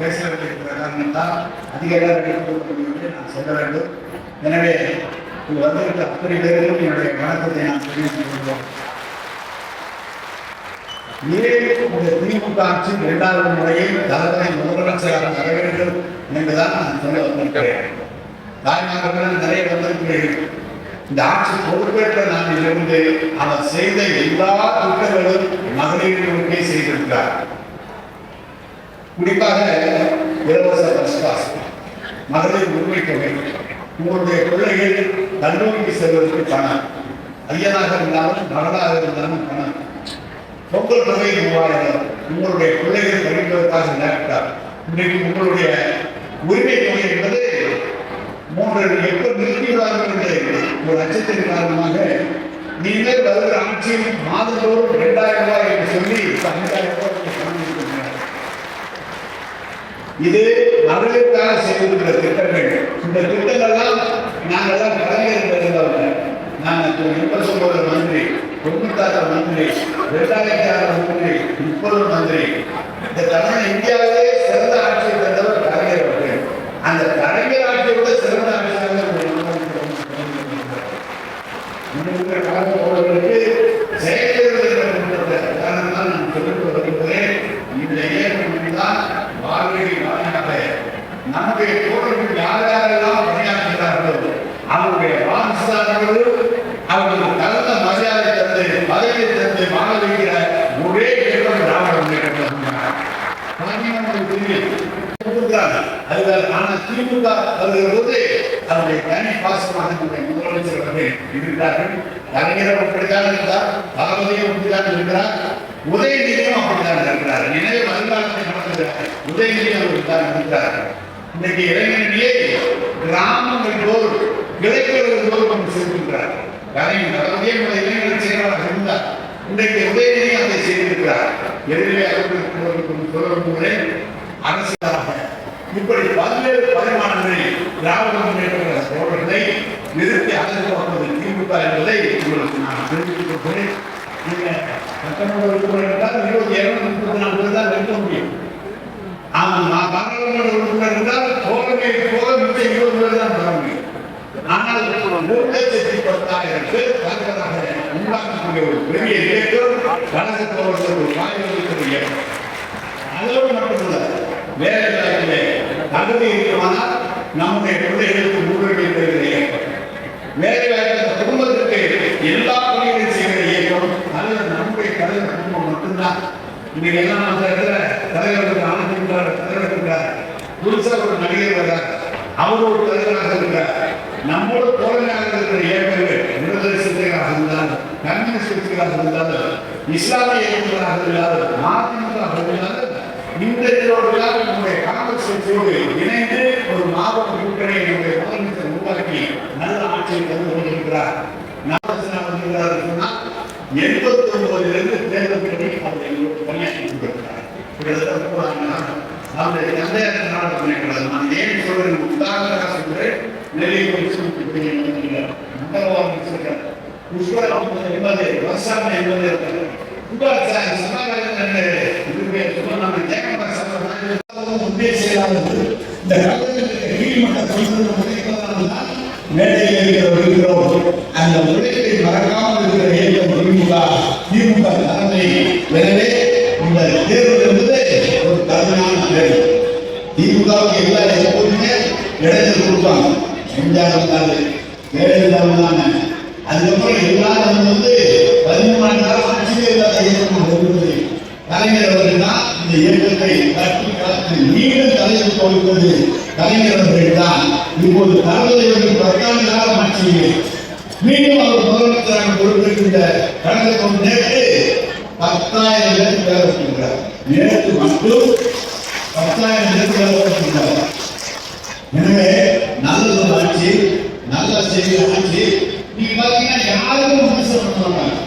பேச வேண்டியிருக்கிற காரணத்தால் அதிக நேரம் நான் சொல்ல வேண்டும் எனவே இங்கு வந்திருக்கிற அத்தனை பேருக்கும் என்னுடைய வணக்கத்தை நான் தெரிவித்துக் கொள்வோம் ஏன் இந்த திமுக ஆட்சியின் இரண்டாவது முறையை தலைமை முதலமைச்சராக தர வேண்டும் என்றுதான் நான் சொல்ல வந்திருக்கிறேன் தாய்மார்கள் நிறைய வந்திருக்கிறேன் இந்த ஆட்சி பொறுப்பேற்ற நாளிலிருந்து அவர் செய்த எல்லா திட்டங்களும் மகளிர்களுக்கே செய்திருக்கிறார். குறிப்பாக இலவச பஸ் பாஸ். மகளிர் உரிமை தொகை உங்களுடைய பிள்ளைகள் கல்லூரிக்கு செல்வதற்கு பணம். ஐயனாக இருந்தாலும் மகனாக இருந்தாலும் பணம். பொங்கல் தொகை மூவாயிரம். உங்களுடைய பிள்ளைகள் படிப்பதற்காக லேப்டாப் இன்றைக்கு உங்களுடைய உரிமை தொகை என்பது மூன்று எப்போ நிறுத்திவிடார்கள் என்று ஒரு அச்சத்தின் காரணமாக நீங்கள் வருகிற ஆட்சியில் மாதந்தோறும் இரண்டாயிரம் ரூபாய் என்று சொல்லி இப்ப ரூபாய் நீங்க பணம் கொடுக்கிறீங்க. இது அவர்களுக்காக செய்திருக்கிற திட்டங்கள். இந்த திட்டங்கள்லாம் நாங்கெல்லாம் கலைஞர் இருந்தவங்க நாங்கள் இப்ப சொல்வது மந்திரி தொண்ணூத்தாறு மந்திரி இரண்டாயிரத்தி ஆறு மந்திரி முப்பது மந்திரி. இந்த தமிழ் இந்தியாவிலே சிறந்த ஆட்சியை தந்தவர் கலைஞர் அவர்கள். அந்த கலைஞர் ஆட்சியை விட சிறந்த ஆட்சியாக நம்முடைய முதலமைச்சர் இருக்கிறார். இன்னும் கலந்து போவதற்கு செயல்படுகிற காரணத்தால் நான் சொல்லிக் வருகிறேன் இந்த இயக்கம் தான் வாழ்வை வாழாக நம்முடைய தோழர்கள் யார் யாரெல்லாம் பணியாற்றுகிறார்களோ அவருடைய அவர்களுக்கு தகுந்த மரியாதை தந்து பதவி தந்து வாழ வைக்கிற ஒரே இடம் திராவிட முன்னேற்ற கழகம். திமுக வருகிற போது அவருடைய தனி பாசமாக முதலமைச்சர் அவர்கள் இருக்கிறார்கள். கலைஞர் அப்படித்தான் இருந்தார் தளபதியும் அப்படித்தான் இருக்கிறார். உதயநிதியும் அப்படித்தான் இருக்கிறார். எனவே வருங்காலத்தை நடத்துகிற உதயநிதி அவர்கள் தான் இருக்கிறார் இன்னைக்கு இளைஞர்களே கிராமங்கள் கிளைக்கர்கள் தோறும் கொண்டு சேர்க்கின்றார் கலைஞர் தளபதியே செயலாளர் இருந்தார் இன்றைக்கு உதயநிதி அதை செய்திருக்கிறார். எதிரே அவர்களுக்கு சொல்ல அரசியலாக இப்படி பல்வேறு பரிமாணங்களில் திராவிட முன்னேற்ற தோழர்களை நிறுத்தி அகற்றுவது திமுக என்பதை உங்களுக்கு நான் தெரிவித்துக் கொள்கிறேன். நீங்க சட்டமன்ற உறுப்பினர் என்றால் முப்பத்தி நாலு பேர் தான் நிறுத்த முடியும். ஆமாம் நான் பாராளுமன்ற உறுப்பினர் என்றால் தோழமை போக மிச்சம் இருபது பேர் தான் ஆனால் ஒரு லட்சத்தி பத்தாயிரம் உண்டாக்கக்கூடிய ஒரு பெரிய இயக்கம் கழக ஒரு வாய்ப்பு இயக்கம் அதோடு மட்டுமல்ல வேலை வாய்ப்பிலே தகுதி இருக்குமானால் நம்முடைய பிள்ளைகளுக்கு முன்னுரிமை தருகிற இயக்கம். வேலை குடும்பத்திற்கு எல்லா பணிகளையும் செய்கிற இயக்கம் அல்லது நம்முடைய தலைவர் குடும்பம் மட்டும்தான். இன்னைக்கு எல்லாம் அந்த இடத்துல தலைவருக்கு ஆணைக்கின்றார் தலைவர் இருக்கிறார் ஒரு நடிகர் வர்றார். அவர் ஒரு தலைவராக இருக்கிறார். நம்மோடு தோழனாக இருக்கிற ஏற்கனவே விடுதலை சிறுத்தைகளாக இருந்தாலும் கம்யூனிஸ்ட் இருந்தாலும் இஸ்லாமிய இயக்கங்களாக இருந்தாலும் மதிமுக இருந்தாலும் இந்த இதோடெல்லாம் நம்முடைய காங்கிரஸ் கட்சியோடு இணைந்து ஒரு மாவட்ட கூட்டணியை நம்முடைய முதலமைச்சர் உருவாக்கி நல்ல ஆட்சியை தந்து கொண்டிருக்கிறார். நாகரசனா வந்திருக்கிறார் சொன்னால் எண்பத்தி ஒன்பதிலிருந்து தேர்தல் பண்ணி அவர் எங்களோடு பணியாற்றி கொண்டிருக்கிறார். கிட்டத்தட்ட தந்தையார் நான் ஏன் நெல்லை குறிச்சு என்பது விவசாயம் என்பது இந்த கல்வெட்டுக்கு கீழ்மட்ட மேடையில் இருக்கிற இருக்கிறோம் அந்த உழைப்பை மறக்காமல் இருக்கிற இயக்கம் திமுக திமுக தலைமை எம்ஜிஆர் வந்தாரு ஜெயலலிதா வந்தாங்க அதுக்கப்புறம் எல்லாரும் வந்து பதிமூணாண்டு காலம் ஆட்சியில் இல்லாத இயக்கம் இருந்தது கலைஞர் அவர்கள் தான் இந்த இயக்கத்தை கட்டி காத்து மீண்டும் தலைவர் கொடுப்பது கலைஞர் அவர்கள் தான் இப்போது தலைவர்கள் பத்தாண்டு காலம் ஆட்சியில் மீண்டும் அவர் முதலமைச்சராக பொறுப்பேற்கின்ற கடந்த கொண்டு நேற்று பத்தாயிரம் பேர் வேலை செய்கிறார் நேற்று மட்டும் பத்தாயிரம் பேர் வேலை செய்கிறார் எனவே செய்யறாங்க நீங்க பாத்தீங்கன்னா யாருக்கும் விமர்சனம் பண்ண மாட்டாங்க